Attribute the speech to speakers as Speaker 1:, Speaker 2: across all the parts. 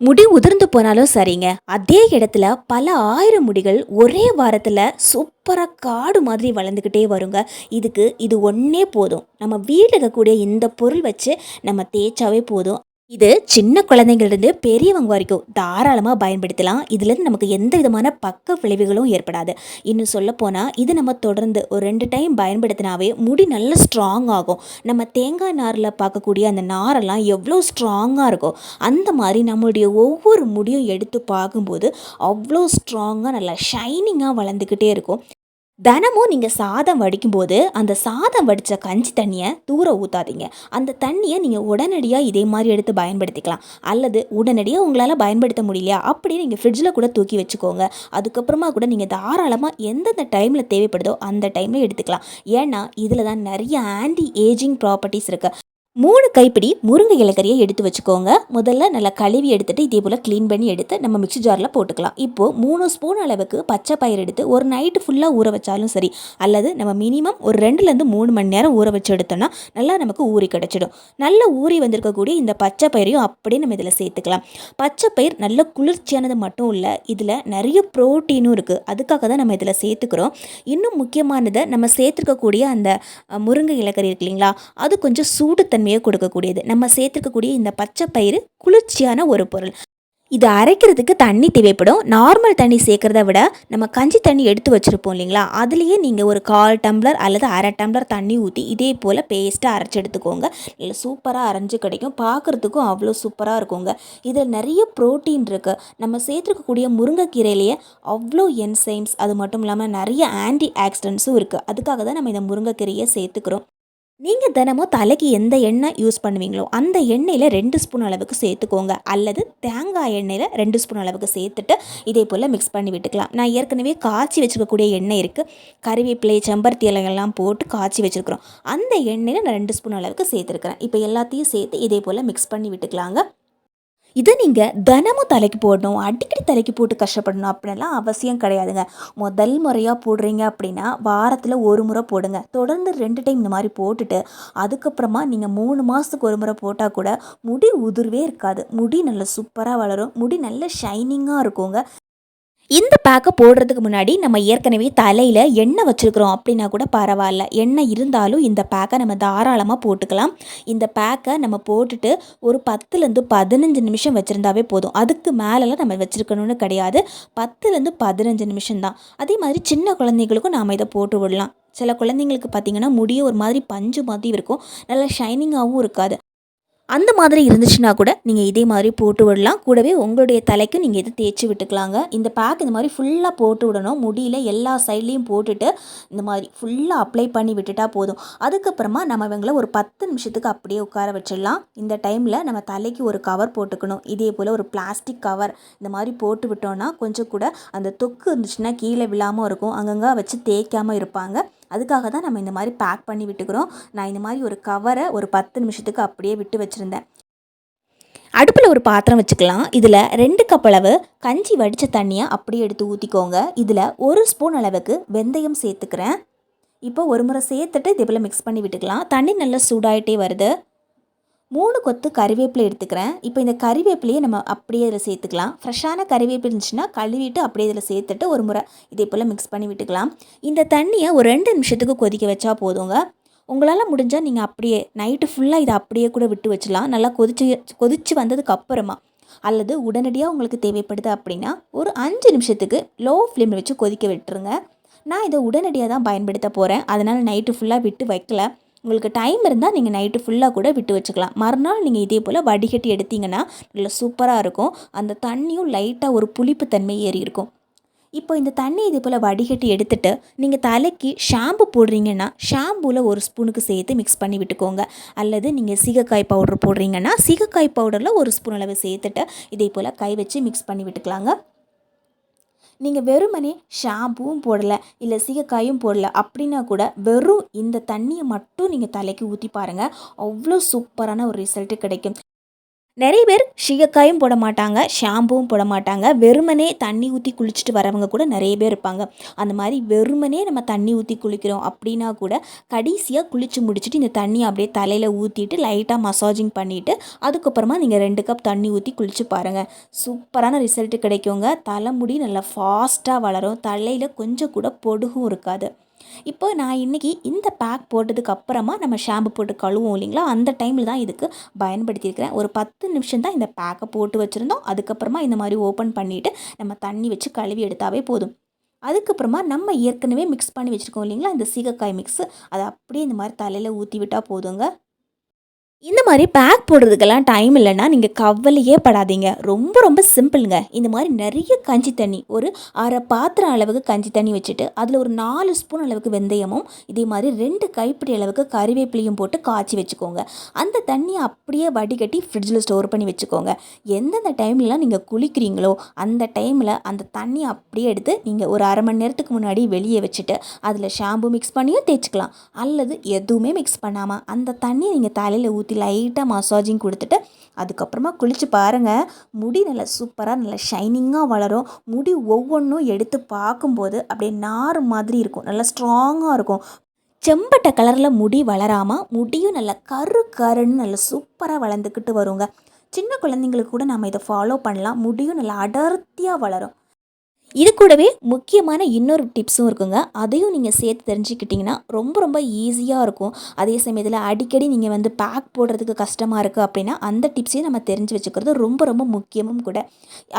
Speaker 1: முடி உதிர்ந்து போனாலும் சரிங்க. அதே இடத்துல பல ஆயிரம் முடிகள் ஒரே வாரத்தில் சூப்பராக காடு மாதிரி வளர்ந்துக்கிட்டே வருங்க. இதுக்கு இது ஒன்றே போதும். நம்ம வீட்டில் இருக்கக்கூடிய இந்த பொருள் வச்சு நம்ம தேய்ச்சாவே போதும். இது சின்ன குழந்தைங்கள்லேருந்து பெரியவங்க வரைக்கும் தாராளமாக பயன்படுத்தலாம். இதுலேருந்து நமக்கு எந்த விதமான பக்க விளைவுகளும் ஏற்படாது. இன்னும் சொல்லப்போனால் இது நம்ம தொடர்ந்து ஒரு ரெண்டு டைம் பயன்படுத்தினாவே முடி நல்ல ஸ்ட்ராங் ஆகும். நம்ம தேங்காய் நாரில் பார்க்கக்கூடிய அந்த நாரெல்லாம் எவ்வளோ ஸ்ட்ராங்காக இருக்கும் அந்த மாதிரி நம்மளுடைய ஒவ்வொரு முடியும் எடுத்து பார்க்கும்போது அவ்வளோ ஸ்ட்ராங்காக நல்லா ஷைனிங்காக வளர்ந்துக்கிட்டே இருக்கும். தினமும் நீங்கள் சாதம் வடிக்கும்போது அந்த சாதம் வடித்த கஞ்சி தண்ணியை தூர ஊற்றாதீங்க அந்த தண்ணியை நீங்கள் உடனடியாக இதே மாதிரி எடுத்து பயன்படுத்திக்கலாம். அல்லது உடனடியாக உங்களால் பயன்படுத்த முடியலையா? அப்படியே நீங்கள் ஃப்ரிட்ஜில் கூட தூக்கி வச்சுக்கோங்க. அதுக்கப்புறமா கூட நீங்கள் தாராளமாக எந்தெந்த டைமில் தேவைப்படுதோ அந்த டைமில் எடுத்துக்கலாம். ஏன்னா இதில் தான் நிறைய ஆன்டி ஏஜிங் ப்ராப்பர்ட்டிஸ் இருக்குது மூணு கைப்பிடி முருங்கை இலக்கறியை எடுத்து வச்சுக்கோங்க. முதல்ல நல்லா கழுவி எடுத்துட்டு இதே போல் க்ளீன் பண்ணி எடுத்து நம்ம மிக்ஸி ஜாரில் போட்டுக்கலாம். இப்போது மூணு ஸ்பூன் அளவுக்கு பச்சை பயிர் எடுத்து ஒரு நைட்டு ஃபுல்லாக ஊற வச்சாலும் சரி அல்லது நம்ம மினிமம் ஒரு ரெண்டுலேருந்து மூணு மணி நேரம் ஊற வச்சு எடுத்தோம்னா நல்லா நமக்கு ஊறி கிடச்சிடும். நல்ல ஊறி வந்திருக்கக்கூடிய இந்த பச்சை பயிரையும் அப்படியே நம்ம இதில் சேர்த்துக்கலாம். பச்சை பயிர் நல்ல குளிர்ச்சியானது மட்டும் இல்லை இதில் நிறைய ப்ரோட்டீனும் இருக்குது அதுக்காக தான் நம்ம இதில் சேர்த்துக்கிறோம். இன்னும் முக்கியமானதை நம்ம சேர்த்துருக்கக்கூடிய அந்த முருங்கை இலக்கறி இருக்கு இல்லைங்களா அது கொஞ்சம் தன்மையை கொடுக்கக்கூடியது. நம்ம சேர்த்துருக்கக்கூடிய இந்த பச்சை பயிறு குளிர்ச்சியான ஒரு பொருள். இது அரைக்கிறதுக்கு தண்ணி தேவைப்படும். நார்மல் தண்ணி சேர்க்குறத விட நம்ம கஞ்சி தண்ணி எடுத்து வச்சுருப்போம் இல்லைங்களா? அதுலேயே நீங்கள் ஒரு கால் டம்ளர் அல்லது அரை டம்ளர் தண்ணி ஊற்றி இதே போல் பேஸ்ட்டாக அரைச்சி எடுத்துக்கோங்க. இல்லை சூப்பராக அரைஞ்சு கிடைக்கும். பார்க்குறதுக்கும் அவ்வளோ சூப்பராக இருக்குங்க. இதில் நிறைய ப்ரோட்டீன் இருக்குது நம்ம சேர்த்துருக்கக்கூடிய முருங்கைக்கீரையிலேயே அவ்வளோ என்சைம்ஸ் அது மட்டும் இல்லாமல் நிறைய ஆன்டி ஆக்சிடென்ட்ஸும் இருக்குது அதுக்காக தான் நம்ம இந்த முருங்கைக்கீரையை சேர்த்துக்கிறோம். நீங்கள் தினமும் தலைக்கு எந்த எண்ணெய் யூஸ் பண்ணுவீங்களோ அந்த எண்ணெயில் ரெண்டு ஸ்பூன் அளவுக்கு சேர்த்துக்கோங்க. அல்லது தேங்காய் எண்ணெயில் ரெண்டு ஸ்பூன் அளவுக்கு சேர்த்துட்டு இதே போல் மிக்ஸ் பண்ணி விட்டுக்கலாம். நான் ஏற்கனவே காய்ச்சி வச்சுருக்கக்கூடிய எண்ணெய் இருக்குது கருவேப்பிலை செம்பருத்தி இலைகள்லாம் போட்டு காய்ச்சி வச்சுருக்கிறோம். அந்த எண்ணெயில் நான் ரெண்டு ஸ்பூன் அளவுக்கு சேர்த்துருக்குறேன். இப்போ எல்லாத்தையும் சேர்த்து இதே போல் மிக்ஸ் பண்ணி விட்டுக்கலாங்க. இதை நீங்கள் தினமும் தலைக்கு போடணும் அடிக்கடி தலைக்கு போட்டு கஷ்டப்படணும் அப்படின்லாம் அவசியம் கிடையாதுங்க. முதல் முறையாக போடுறீங்க அப்படின்னா வாரத்தில் ஒரு முறை போடுங்க. தொடர்ந்து ரெண்டு டைம் இந்த மாதிரி போட்டுட்டு அதுக்கப்புறமா நீங்கள் மூணு மாதத்துக்கு ஒரு முறை போட்டால் கூட முடி உதிர்வே இருக்காது. முடி நல்லா சூப்பராக வளரும். முடி நல்ல ஷைனிங்காக இருக்குங்க. இந்த பேக்கை போடுறதுக்கு முன்னாடி நம்ம ஏற்கனவே தலையில் எண்ணெய் வச்சுருக்குறோம் அப்படின்னா கூட பரவாயில்ல. எண்ணெய் இருந்தாலும் இந்த பேக்கை நம்ம தாராளமாக போட்டுக்கலாம். இந்த பேக்கை நம்ம போட்டுட்டு ஒரு பத்துலேருந்து பதினஞ்சு நிமிஷம் வச்சுருந்தாவே போதும். அதுக்கு மேலெலாம் நம்ம வச்சுருக்கணும்னு கிடையாது. பத்துலேருந்து பதினஞ்சு நிமிஷம் தான். அதே மாதிரி சின்ன குழந்தைங்களுக்கும் நாம் இதை போட்டு விடலாம். சில குழந்தைங்களுக்கு பார்த்திங்கன்னா முடிய ஒரு மாதிரி பஞ்சு மாதிரி இருக்கும். நல்லா ஷைனிங்காகவும் இருக்காது. அந்த மாதிரி இருந்துச்சுன்னா கூட நீங்கள் இதே மாதிரி போட்டு விடலாம். கூடவே உங்களுடைய தலைக்கு நீங்கள் இதை தேய்ச்சி விட்டுக்கலாங்க. இந்த பேக் இந்த மாதிரி ஃபுல்லாக போட்டு விடணும். முடியல எல்லா சைட்லேயும் போட்டுட்டு இந்த மாதிரி ஃபுல்லாக அப்ளை பண்ணி விட்டுட்டா போதும். அதுக்கப்புறமா நம்ம இவங்களை ஒரு பத்து நிமிஷத்துக்கு அப்படியே உட்கார வச்சிடலாம். இந்த டைமில் நம்ம தலைக்கு ஒரு கவர் போட்டுக்கணும். இதே போல் ஒரு பிளாஸ்டிக் கவர் இந்த மாதிரி போட்டு விட்டோம்னா கொஞ்சம் கூட அந்த தொக்கு இருந்துச்சுன்னா கீழே விழாமல் இருக்கும். அங்கங்கே வச்சு தேய்க்காமல் இருப்பாங்க. அதுக்காக தான் நம்ம இந்த மாதிரி பேக் பண்ணி விட்டுக்கிறோம். நான் இந்த மாதிரி ஒரு கவரை ஒரு பத்து நிமிஷத்துக்கு அப்படியே விட்டு வச்சுருந்தேன். அடுப்பில் ஒரு பாத்திரம் வச்சுக்கலாம். இதில் ரெண்டு கப் அளவு கஞ்சி வடித்த தண்ணியை அப்படியே எடுத்து ஊற்றிக்கோங்க இதில் ஒரு ஸ்பூன் அளவுக்கு வெந்தயம் சேர்த்துக்கிறேன். இப்போ ஒரு முறை சேர்த்துட்டு இதே போல் மிக்ஸ் பண்ணி விட்டுக்கலாம். தண்ணி நல்லா சூடாயிட்டே வருது. மூணு கொத்து கறிவேப்பிலை எடுத்துக்கிறேன். இப்போ இந்த கறிவேப்பிலையை நம்ம அப்படியே இதில் சேர்த்துக்கலாம். ஃப்ரெஷ்ஷான கறிவேப்பிலை இருந்துச்சுன்னா கழுவிட்டு அப்படியே இதில் சேர்த்துட்டு ஒரு முறை இதே போல் மிக்ஸ் பண்ணி விட்டுக்கலாம். இந்த தண்ணியை ஒரு ரெண்டு நிமிஷத்துக்கு கொதிக்க வச்சா போதுங்க. உங்களால் முடிஞ்சால் நீங்கள் அப்படியே நைட்டு ஃபுல்லாக இதை அப்படியே கூட விட்டு வச்சலாம் நல்லா கொதிச்சு கொதிச்சு வந்ததுக்கு அப்புறமா அல்லது உடனடியாக உங்களுக்கு தேவைப்படுது அப்படின்னா ஒரு அஞ்சு நிமிஷத்துக்கு லோ ஃப்ளேமில் வச்சு கொதிக்க விட்டுருங்க. நான் இதை உடனடியாக தான் பயன்படுத்த போகிறேன் அதனால் நைட்டு ஃபுல்லாக விட்டு வைக்கல. உங்களுக்கு டைம் இருந்தால் நீங்கள் நைட்டு ஃபுல்லாக கூட விட்டு வச்சுக்கலாம். மறுநாள் நீங்கள் இதே போல் வடிகட்டி எடுத்தீங்கன்னா நல்லா சூப்பராக இருக்கும். அந்த தண்ணியும் லைட்டாக ஒரு புளிப்பு தன்மை ஏறி இருக்கும். இப்போ இந்த தண்ணி இதே போல் வடிகட்டி எடுத்துகிட்டு நீங்கள் தலைக்கு ஷாம்பு போடுறீங்கன்னா ஷாம்புவில் ஒரு ஸ்பூனுக்கு சேர்த்து மிக்ஸ் பண்ணி விட்டுக்கோங்க. அல்லது நீங்கள் சீகக்காய் பவுடர் போடுறீங்கன்னா சீகக்காய் பவுடரில் ஒரு ஸ்பூன் அளவு சேர்த்துட்டு இதே போல் கை வச்சு மிக்ஸ் பண்ணி விட்டுக்கலாங்க. நீங்கள் வெறுமனே ஷாம்புவும் போடலை இல்லை சீகக்காயும் போடலை அப்படின்னா கூட வெறும் இந்த தண்ணியை மட்டும் நீங்கள் தலைக்கு ஊற்றி பாருங்கள் அவ்வளோ சூப்பரான ஒரு ரிசல்ட்டு கிடைக்கும். நிறைய பேர் சீகக்காயும் போட மாட்டாங்க ஷாம்புவும் போட மாட்டாங்க. வெறுமனே தண்ணி ஊற்றி குளிச்சுட்டு வரவங்க கூட நிறைய பேர் இருப்பாங்க. அந்த மாதிரி வெறுமனே நம்ம தண்ணி ஊற்றி குளிக்கிறோம் அப்படின்னா கூட கடைசியாக குளித்து முடிச்சுட்டு இந்த தண்ணியை அப்படியே தலையில் ஊற்றிட்டு லைட்டாக மசாஜிங் பண்ணிவிட்டு அதுக்கப்புறமா நீங்கள் ரெண்டு கப் தண்ணி ஊற்றி குளித்து பாருங்கள் சூப்பரான ரிசல்ட்டு கிடைக்குங்க. தலைமுடி நல்லா ஃபாஸ்ட்டாக வளரும். தலையில் கொஞ்சம் கூட பொடுகும் இருக்காது. இப்போ நான் இன்றைக்கி இந்த பேக் போட்டதுக்கு அப்புறமா நம்ம ஷாம்பு போட்டு கழுவோம் இல்லைங்களா? அந்த டைமில் தான் இதுக்கு பயன்படுத்தியிருக்கிறேன். ஒரு பத்து நிமிஷம் தான் இந்த பேக்கை போட்டு வச்சுருந்தோம். அதுக்கப்புறமா இந்த மாதிரி ஓப்பன் பண்ணிவிட்டு நம்ம தண்ணி வச்சு கழுவி எடுத்தாவே போதும். அதுக்கப்புறமா நம்ம ஏற்கனவே மிக்ஸ் பண்ணி வச்சுருக்கோம் இல்லைங்களா? இந்த சீகக்காய் மிக்ஸு அதை அப்படியே இந்த மாதிரி தலையில் ஊற்றி விட்டால் போதுங்க. இந்த மாதிரி பேக் போடுறதுக்கெல்லாம் டைம் இல்லைன்னா நீங்கள் கவலையே படாதீங்க. ரொம்ப ரொம்ப சிம்பிளுங்க இந்த மாதிரி நிறைய கஞ்சி தண்ணி ஒரு அரை பாத்திரம் அளவுக்கு கஞ்சி தண்ணி வச்சுட்டு அதில் ஒரு நாலு ஸ்பூன் அளவுக்கு வெந்தயமும் இதே மாதிரி ரெண்டு கைப்பிடி அளவுக்கு கறிவேப்பிலையும் போட்டு காய்ச்சி வச்சுக்கோங்க. அந்த தண்ணியை அப்படியே வடிகட்டி ஃப்ரிட்ஜில் ஸ்டோர் பண்ணி வச்சுக்கோங்க. எந்தெந்த டைம்லலாம் நீங்கள் குளிக்கிறீங்களோ அந்த டைமில் அந்த தண்ணியை அப்படியே எடுத்து நீங்கள் ஒரு அரை மணி நேரத்துக்கு முன்னாடி வெளியே வச்சுட்டு அதில் ஷாம்பு மிக்ஸ் பண்ணியும் தேய்ச்சிக்கலாம். அல்லது எதுவுமே மிக்ஸ் பண்ணாமல் அந்த தண்ணியை நீங்கள் தலையில் ஊற்றி லைட்டாக மசாஜிங் கொடுத்துட்டு அதுக்கப்புறமா குளித்து பாருங்கள் முடி நல்லா சூப்பராக நல்லா ஷைனிங்காக வளரும். முடி ஒவ்வொன்றும் எடுத்து பார்க்கும்போது அப்படியே நார் மாதிரி இருக்கும். நல்லா ஸ்ட்ராங்காக இருக்கும். செம்பட்டை கலரில் முடி வளராமல் முடியும் நல்லா கரு கருன்னு நல்லா சூப்பராக வளர்ந்துக்கிட்டு வருங்க. சின்ன குழந்தைங்களுக்கு கூட நம்ம இதை ஃபாலோ பண்ணலாம். முடியும் நல்லா அடர்த்தியாக வளரும். இது கூடவே முக்கியமான இன்னொரு டிப்ஸும் இருக்குங்க. அதையும் நீங்கள் சேர்த்து தெரிஞ்சுக்கிட்டிங்கன்னா ரொம்ப ரொம்ப ஈஸியாக இருக்கும். அதே சமயத்தில் அடிக்கடி நீங்கள் வந்து பேக் போடுறதுக்கு கஷ்டமாக இருக்குது அப்படின்னா அந்த டிப்ஸையும் நம்ம தெரிஞ்சு வச்சுக்கிறது ரொம்ப ரொம்ப முக்கியமும் கூட.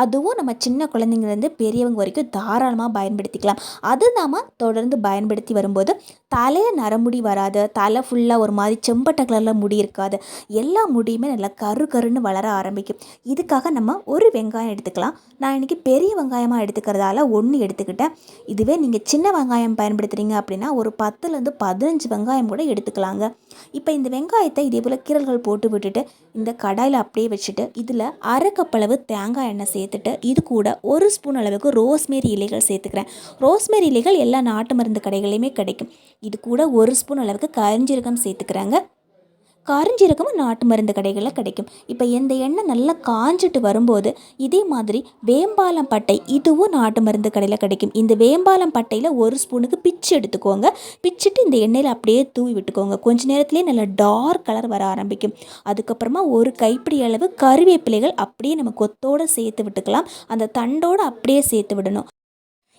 Speaker 1: அதுவும் நம்ம சின்ன குழந்தைங்கலேருந்து பெரியவங்க வரைக்கும் தாராளமாக பயன்படுத்திக்கலாம். அது நாம் தொடர்ந்து பயன்படுத்தி வரும்போது தலையில் நரமுடி வராது தலை ஃபுல்லாக ஒரு மாதிரி செம்பட்டை கலரில் முடி இருக்காது. எல்லா முடியுமே நல்லா கரு கருன்னு வளர ஆரம்பிக்கும். இதுக்காக நம்ம ஒரு வெங்காயம் எடுத்துக்கலாம். நான் இன்றைக்கி பெரிய வெங்காயமாக எடுத்துக்கிறதா இருக்கிறதால ஒன்று எடுத்துக்கிட்டேன் இதுவே நீங்கள் சின்ன வெங்காயம் பயன்படுத்துகிறீங்க அப்படின்னா ஒரு பத்துலேருந்து பதினஞ்சு வெங்காயம் கூட எடுத்துக்கலாங்க. இப்போ இந்த வெங்காயத்தை இதே போல் கீரல்கள் போட்டு விட்டுட்டு இந்த கடாயில் அப்படியே வச்சுட்டு இதில் அரை கப்பளவு தேங்காய் எண்ணெய் சேர்த்துட்டு இது கூட ஒரு ஸ்பூன் அளவுக்கு ரோஸ்மேரி இலைகள் சேர்த்துக்கிறேன். ரோஸ்மேரி இலைகள் எல்லா நாட்டு மருந்து கடைகளையுமே கிடைக்கும். இது கூட ஒரு ஸ்பூன் அளவுக்கு கரிஞ்சீரகம் சேர்த்துக்கிறாங்க. கரிஞ்சீரகமும் நாட்டு மருந்து கடைகளில் கிடைக்கும். இப்போ இந்த எண்ணெய் நல்லா காஞ்சிட்டு வரும்போது இதே மாதிரி வேம்பாலம் பட்டை இதுவும் நாட்டு மருந்து கடையில் கிடைக்கும். இந்த வேம்பாலம் பட்டையில் ஒரு ஸ்பூனுக்கு பிச்சு எடுத்துக்கோங்க. பிச்சுட்டு இந்த எண்ணெயில் அப்படியே தூவி விட்டுக்கோங்க. கொஞ்ச நேரத்துலேயே நல்லா டார்க் கலர் வர ஆரம்பிக்கும். அதுக்கப்புறமா ஒரு கைப்பிடி அளவு கருவேப்பிலைகள் அப்படியே நம்ம கொத்தோடு சேர்த்து விட்டுக்கலாம். அந்த தண்டோடு அப்படியே சேர்த்து விடணும்.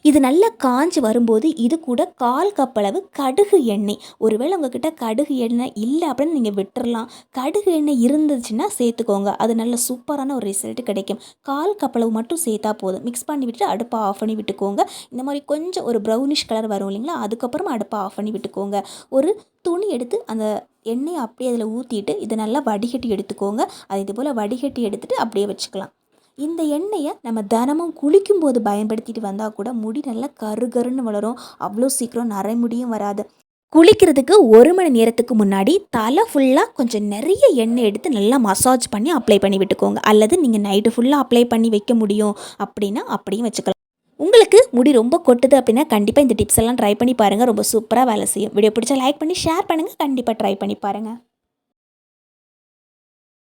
Speaker 1: இது நல்லா காஞ்சி வரும்போது இது கூட கால் கப்பளவு கடுகு எண்ணெய். ஒருவேளை உங்ககிட்ட கடுகு எண்ணெய் இல்லை அப்படின்னு நீங்கள் விட்டுறலாம். கடுகு எண்ணெய் இருந்துச்சுன்னா சேர்த்துக்கோங்க. அது நல்ல சூப்பரான ஒரு ரிசல்ட் கிடைக்கும். கால் கப்பளவு மட்டும் சேர்த்தா போதும். மிக்ஸ் பண்ணி விட்டுட்டு அடுப்பை ஆஃப் பண்ணி விட்டுக்கோங்க. இந்த மாதிரி கொஞ்சம் ஒரு ப்ரௌனிஷ் கலர் வரும் இல்லைங்களா? அதுக்கப்புறமா அடுப்பை ஆஃப் பண்ணி விட்டுக்கோங்க. ஒரு துணி எடுத்து அந்த எண்ணெயை அப்படியே அதில் ஊற்றிட்டு இதை நல்லா வடிகட்டி எடுத்துக்கோங்க. அது இது போல் வடிகட்டி எடுத்துகிட்டு அப்படியே வச்சுக்கலாம். இந்த எண்ணெயை நம்ம தினமும் குளிக்கும்போது பயன்படுத்திட்டு வந்தால் கூட முடி நல்லா கருகருன்னு வளரும். அவ்வளோ சீக்கிரம் நரைமுடியும் வராது. குளிக்கிறதுக்கு ஒரு மணி நேரத்துக்கு முன்னாடி தலை ஃபுல்லாக கொஞ்சம் நிறைய எண்ணெய் எடுத்து நல்லா மசாஜ் பண்ணி அப்ளை பண்ணி விட்டுக்கோங்க. அல்லது நீங்கள் நைட்டு ஃபுல்லாக அப்ளை பண்ணி வைக்க முடியும் அப்படின்னா அப்படியும் வச்சுக்கலாம். உங்களுக்கு முடி ரொம்ப கொட்டுது அப்படின்னா கண்டிப்பாக இந்த டிப்ஸ் எல்லாம் ட்ரை பண்ணி பாருங்கள் ரொம்ப சூப்பராக வேலை செய்யும். வீடியோ பிடிச்சா லைக் பண்ணி ஷேர் பண்ணுங்கள் கண்டிப்பாக ட்ரை பண்ணி பாருங்கள்